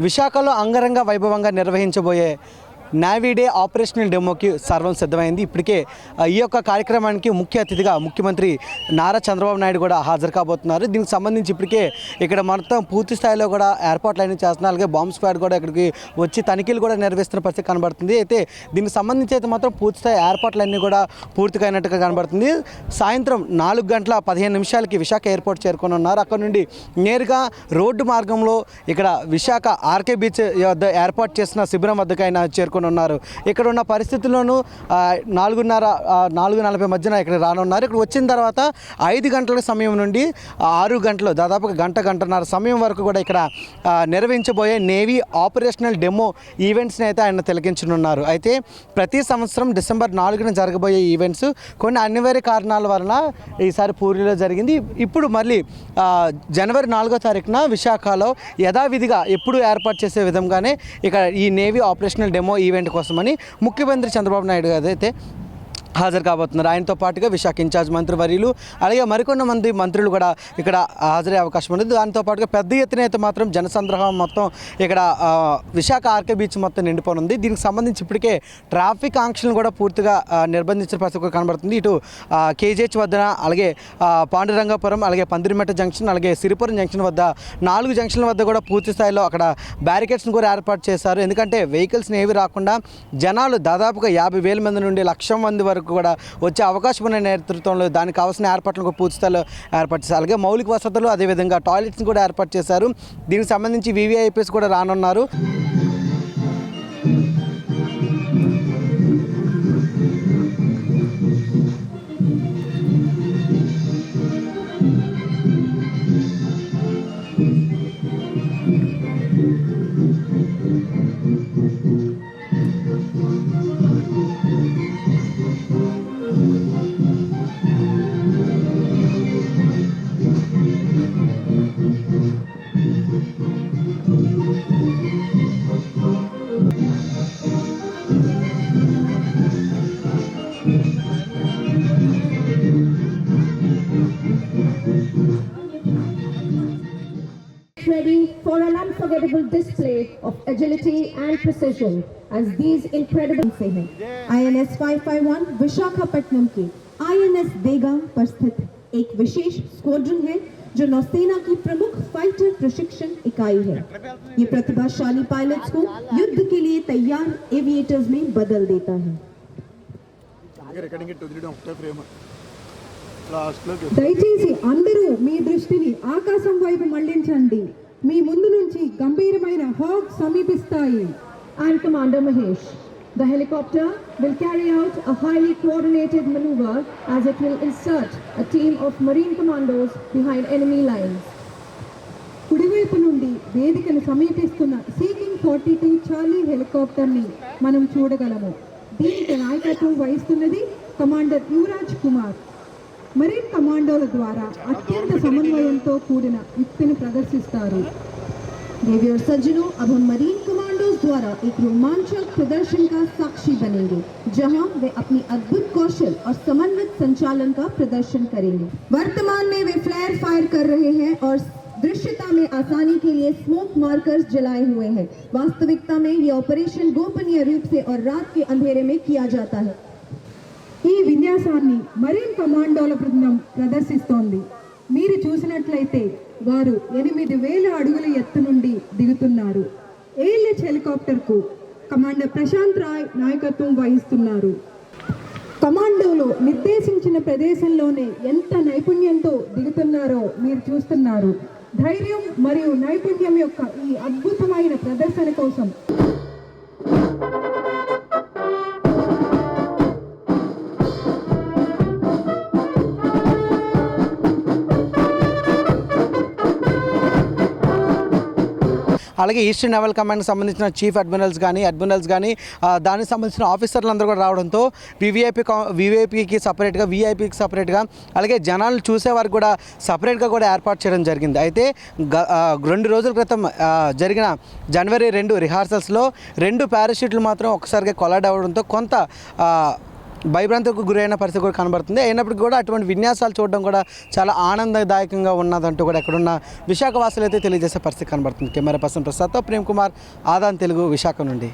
విశాఖలో అంగరంగ వైభవంగా నిర్వహించబోయే నావీడే ఆపరేషనల్ డెమోకి సర్వం సిద్ధమైంది. ఇప్పటికే ఈ యొక్క కార్యక్రమానికి ముఖ్య అతిథిగా ముఖ్యమంత్రి నారా చంద్రబాబు నాయుడు కూడా హాజరు కాబోతున్నారు. దీనికి సంబంధించి ఇప్పటికే ఇక్కడ మొత్తం పూర్తి స్థాయిలో కూడా ఏర్పాట్లు అన్ని చేస్తున్నారు. అలాగే బాంబ్ స్క్వాడ్ కూడా ఇక్కడికి వచ్చి తనిఖీలు కూడా నిర్వహిస్తున్న పరిస్థితి కనబడుతుంది. అయితే దీనికి సంబంధించి అయితే మాత్రం పూర్తి స్థాయి ఏర్పాట్లన్నీ కూడా పూర్తిగా అయినట్టుగా కనబడుతుంది. సాయంత్రం నాలుగు గంటల పదిహేను నిమిషాలకి విశాఖ ఎయిర్పోర్ట్ చేరుకొని ఉన్నారు అక్కడ నుండి నేరుగా రోడ్డు మార్గంలో ఇక్కడ విశాఖ ఆర్కే బీచ్ వద్ద ఏర్పాటు చేసిన శిబిరం వద్దకు చేరుకు చేరుకొని ఉన్నారు. ఇక్కడ ఉన్న పరిస్థితుల్లోనూ నాలుగున్నర నాలుగు నలభై మధ్యన ఇక్కడ రానున్నారు. ఇక్కడ వచ్చిన తర్వాత ఐదు గంటల సమయం నుండి ఆరు గంటలు దాదాపుగా గంట గంటన్నర సమయం వరకు కూడా ఇక్కడ నిర్వహించబోయే నేవీ ఆపరేషనల్ డెమో ఈవెంట్స్ని అయితే ఆయన తిలకించనున్నారు. అయితే ప్రతి సంవత్సరం డిసెంబర్ నాలుగున జరగబోయే ఈవెంట్స్ కొన్ని అనివార్య కారణాల వలన ఈసారి పూరిలో జరిగింది. ఇప్పుడు మళ్ళీ జనవరి నాలుగో తారీఖున విశాఖలో యథావిధిగా ఎప్పుడు ఏర్పాటు చేసే విధంగానే ఇక్కడ ఈ నేవీ ఆపరేషనల్ డెమో ఈవెంట్ కోసమని ముఖ్యమంత్రి చంద్రబాబు నాయుడు గారు అయితే హాజరు కాబోతున్నారు ఆయనతో పాటుగా విశాఖ ఇన్ఛార్జ్ మంత్రివర్యులు అలాగే మరికొన్ని మంది మంత్రులు కూడా ఇక్కడ హాజరయ్యే అవకాశం ఉంది. దాంతో పాటుగా పెద్ద ఎత్తున అయితే మాత్రం జనసంద్రహం మొత్తం ఇక్కడ విశాఖ ఆర్కే బీచ్ మొత్తం నిండిపోనుంది. దీనికి సంబంధించి ఇప్పటికే ట్రాఫిక్ ఆంక్షలను కూడా పూర్తిగా నిర్బంధించిన పరిస్థితి కనబడుతుంది. ఇటు కేజీహెచ్ వద్ద అలాగే పాండురంగాపురం అలాగే పందిరిమెట జంక్షన్ అలాగే సిరిపురం జంక్షన్ వద్ద నాలుగు జంక్షన్ల వద్ద కూడా పూర్తి స్థాయిలో అక్కడ బ్యారికేడ్స్ని కూడా ఏర్పాటు చేశారు. ఎందుకంటే వెహికల్స్ని ఏవి రాకుండా జనాలు దాదాపుగా యాభై వేల మంది నుండి లక్ష మంది వరకు కూడా వచ్చే అవకాశం ఉన్న నేతృత్వంలో దానికి కావాల్సిన ఏర్పాట్లను కూడా పూర్తి స్థాయిలో ఏర్పాటు చేశారు. అలాగే మౌలిక వసతులు అదేవిధంగా టాయిలెట్స్ని కూడా ఏర్పాటు చేశారు. దీనికి సంబంధించి వివిఐపీస్ కూడా రానున్నారు. Ready for an unforgettable display of agility and precision as these incredible से है आईएनएस 551 विशाखापट्टनम के आईएनएस देगा पर स्थित एक विशेष स्क्वाड्रन है जो नौसेना की प्रमुख फाइटर प्रशिक्षण इकाई है ये प्रतिभाशाली पायलट्स को युद्ध के लिए तैयार एविएटर्स में बदल देता है దయచేసి అందరూ మీ దృష్టిని ఆకాశం వైపు మళ్ళించండి మీ ముందు నుంచి గంభీరమైన హాక్ సమీపిస్తాయి and Commander Mahesh. The helicopter will carry out a highly coordinated maneuver as it will insert a team of Marine commandos behind enemy lines. కుడివైపు నుండి వేదికను సమీపిస్తున్న Sea King forty two Charlie హెలికాప్టర్ని మనం చూడగలము దీనికి నాయకత్వం వహిస్తున్నది కమాండర్ యువరాజ్ కుమార్ మరీన్ కమాండోల ద్వారా అత్యంత సమన్వయంతో కూడిన యుక్తిని ప్రదర్శిస్తారు देवी और सज्जनों अब हम मरीन कमांडोज द्वारा एक रोमांचक प्रदर्शन का साक्षी बनेंगे जहां वे अपनी अद्भुत कौशल और समन्वित संचालन का प्रदर्शन करेंगे वर्तमान में वे फ्लेयर फायर कर रहे हैं और दृश्यता में आसानी के लिए स्मोक मार्कर्स जलाए हुए हैं वास्तविकता में ये ऑपरेशन गोपनीय रूप से और रात के अंधेरे में किया जाता है ఈ విన్యాసాన్ని మరీన్ కమాండోల బృందం ప్రదర్శిస్తోంది. మీరు చూసినట్లయితే వారు ఎనిమిది వేల అడుగుల ఎత్తు నుండి దిగుతున్నారు. ఏఎల్హెచ్ హెలికాప్టర్కు కమాండర్ ప్రశాంత్ రాయ్ నాయకత్వం వహిస్తున్నారు. కమాండోలో నిర్దేశించిన ప్రదేశంలోనే ఎంత నైపుణ్యంతో దిగుతున్నారో మీరు చూస్తున్నారు. ధైర్యం మరియు నైపుణ్యం యొక్క ఈ అద్భుతమైన ప్రదర్శన కోసం అలాగే ఈస్టర్న్ నేవల్ కమాండ్కి సంబంధించిన చీఫ్ అడ్మిరల్స్ కానీ అడ్మిరల్స్ కానీ దానికి సంబంధించిన ఆఫీసర్లు అందరూ కూడా రావడంతో వివిఐపి వివిఐపికి సపరేట్గా వీఐపీకి సపరేట్గా అలాగే జనాలు చూసేవారికి కూడా సపరేట్గా కూడా ఏర్పాటు చేయడం జరిగింది. అయితే గ- రెండు రోజుల క్రితం జరిగిన జనవరి రెండు రిహార్సల్స్లో రెండు పారాషూట్లు మాత్రం ఒక్కసారిగా కొలాడ్ అవ్వడంతో కొంత భయభ్రాంతికి గురైన పరిస్థితి కూడా కనబడుతుంది. అయినప్పటికీ కూడా అటువంటి విన్యాసాలు చూడడం కూడా చాలా ఆనందదాయకంగా ఉన్నదంటూ కూడా ఇక్కడున్న విశాఖవాసులు అయితే తెలియజేసే పరిస్థితి కనబడుతుంది. కెమెరా పర్సన్ ప్రసాద్తో ప్రేమ్ కుమార్ ఆదాన్ తెలుగు విశాఖ నుండి.